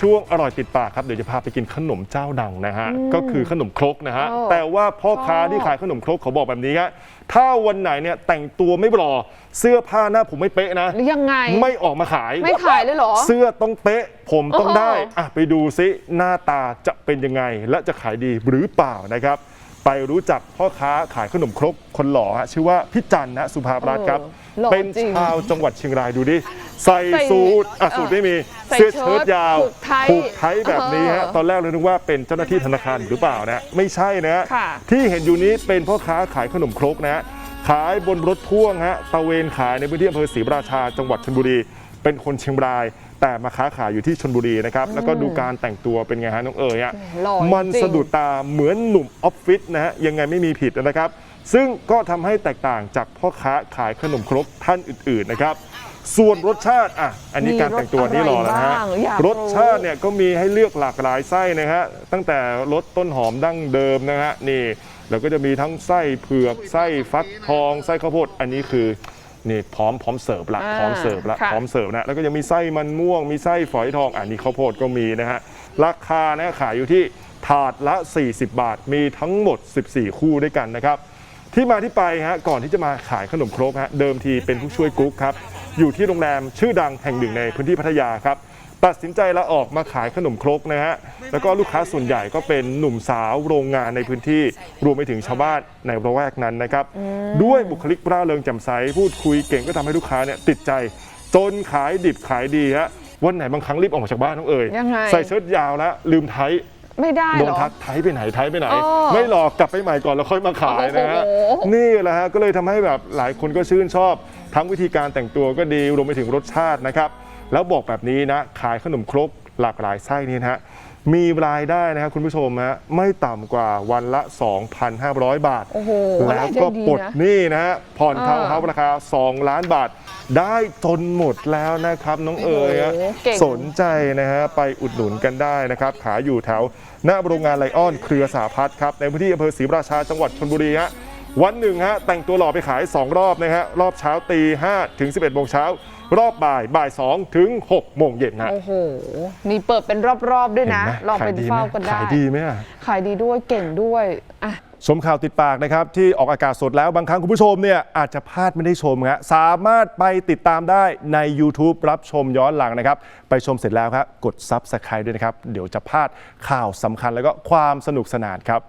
ช่วงอร่อยติดปากครับเดี๋ยวจะพาไปกินขนมเจ้าดังนะฮะ ก็คือขนมครกนะฮะโอ้แต่ว่าพ่อค้าชอบที่ขายขนมครกเขาบอกแบบนี้ฮะถ้าวันไหนเนี่ยแต่งตัวไม่หล่อเสื้อผ้าหน้าผมไม่เป๊ะนะหรือยังไงไม่ออกมาขายไม่ขายเลยเหรอ เสื้อต้องเป๊ะผมต้องโอ้โหได้อะไปดูซิหน้าตาจะเป็นยังไง และจะขายดีหรือเปล่านะครับไปรู้จักพ่อค้าขายขนมครกคนหล่อฮะชื่อว่าพี่จันนะสุภาพรัตน์ครับเออหล่อเป็นจริงชาวจังหวัดเชียงรายดูดิ ใส่ใส่สูทอะเออสูทไม่มีใส่เสื้อเชิ้เชิ้ตตยาวผูกไทยผูกไทยแบบนี้ฮะเออตอนแรกเลยนึกว่าเป็นเจ้าหน้าที่ธนาคารหรือเปล่านะไม่ใช่นะค่ะ ที่เห็นอยู่นี้เป็นพ่อค้าขายขนมครกนะฮะขายบนรถพ่วงฮะตะเวนขายในพื้นที่อำเภอศรีราชาจังหวัดชลบุรี เป็นคนเชียงราย แต่มาค้าขายอยู่ที่ชลบุรีนะครับแล้วก็ดูการแต่งตัวเป็นไงฮะน้องเอ๋ยอะ หล่อมันจริงสะดุดตาเหมือนหนุ่มออฟฟิศนะฮะยังไงไม่มีผิดนะครับ ซึ่งก็ทำให้แตกต่างจากพ่อค้าขายขนมครกท่านอื่นๆนะครับ ส่วนรสชาติอะอันนี้มีการแต่งตัวนี่รอแล้วนะฮะรสอะไรบ้างอยากรู้ รสชาติเนี่ยก็มีให้เลือกหลากหลายไส้นะฮะตั้งแต่รสต้นหอมดั้งเดิมนะฮะนี่แล้วก็จะมีทั้งไส้เผือกไส้ฟักทองไส้ข้าวโพดอันนี้คือนี่พร้อมพร้อมเสิร์ฟละอ่าพร้อมเสิร์ฟละค่ะ พร้อมเสิร์ฟนะแล้วก็ยังมีไส้มันม่วง มีไส้ฝอยทองอันนี้ข้าวโพดก็มีนะฮะราคานะขายอยู่ที่ถาดละ 40 บาทมีทั้งหมด 14 คู่ด้วยกันนะครับ ที่มาที่ไปฮะก่อนที่จะมาขายขนมครกฮะเดิมทีเป็นผู้ช่วยกุ๊กครับอยู่ที่โรงแรมชื่อดังแห่งหนึ่งในพื้นที่พัทยาครับตัดสินใจลาออกมาขายขนมครกนะฮะแล้วก็ลูกค้าส่วนใหญ่ก็เป็นหนุ่มสาวโรงงานในพื้นที่ รวมไปถึงชาวบ้านในระแวกนั้นนะครับ ด้วยบุคลิกร่าเริงแจ่มใสพูดคุยเก่งก็ทำให้ลูกค้าเนี่ยติดใจ จนขายดิบขายดีฮะวันไหนบางครั้งรีบออกมาจากบ้านน้องเอ๋ยยังไงใส่เชิ้ตยาวแล้วลืมไทย ไม่ได้โดเหนรอทักไทยไปไหนไทยไปไหน อ๋อไม่หลอกกลับไปใหม่ก่อนแล้วค่อยมาขายนะฮะโอ้โห นี่แหละฮะก็เลยทำให้แบบหลายคนก็ชื่นชอบ ทั้งวิธีการแต่งตัวก็ดีรวมไปถึงรสชาตินะครับ แล้วบอกแบบนี้นะ ขายขนมครกหลากหลายไส้นี่นะฮะมีรายได้นะครับคุณผู้ชมฮะไม่ต่ำกว่าวันละ 2,500 บาท โอ้โหแล้วก็รายได้ดีปลดนะหนี่นะฮะผ่อนเออทาวน์เฮาส์ราคา 2 ล้านบาท ได้จนหมดแล้วนะครับน้องเอ๋ยฮะโอ้โหเก่ง สนใจนะฮะไปอุดหนุนกันได้นะครับ ขายอยู่แถวหน้าโรงงานไลออนเครือสาพัฒน์ครับในพื้นที่อำเภอศรีราชาจังหวัดชลบุรีฮะวันหนึ่งฮะแต่งตัวหล่อไปขาย 2 รอบนะฮะรอบเช้าตี5ถึง 11โมงเช้ารอบบ่ายบ่าย2ถึง6โมงเย็นฮะโอ้โห มีเปิดเป็นรอบๆด้วยนะเห็นไหมลองไปขายดีไหมเฝ้ากันได้ ขายดีไหมอะ ขายดีด้วยเก่งด้วยอะ ชมข่าวติดปากนะครับ ที่ออกอากาศสดแล้วบางครั้งคุณผู้ชมเนี่ยอาจจะพลาดไม่ได้ชมฮะสามารถไปติดตามได้ใน YouTube รับชมย้อนหลังนะครับ ไปชมเสร็จแล้วครับกดซับสไคร b e ด้วยนะครับ เดี๋ยวจะพลาดข่าวสำคัญแล้วก็ความสนุกสนานครับ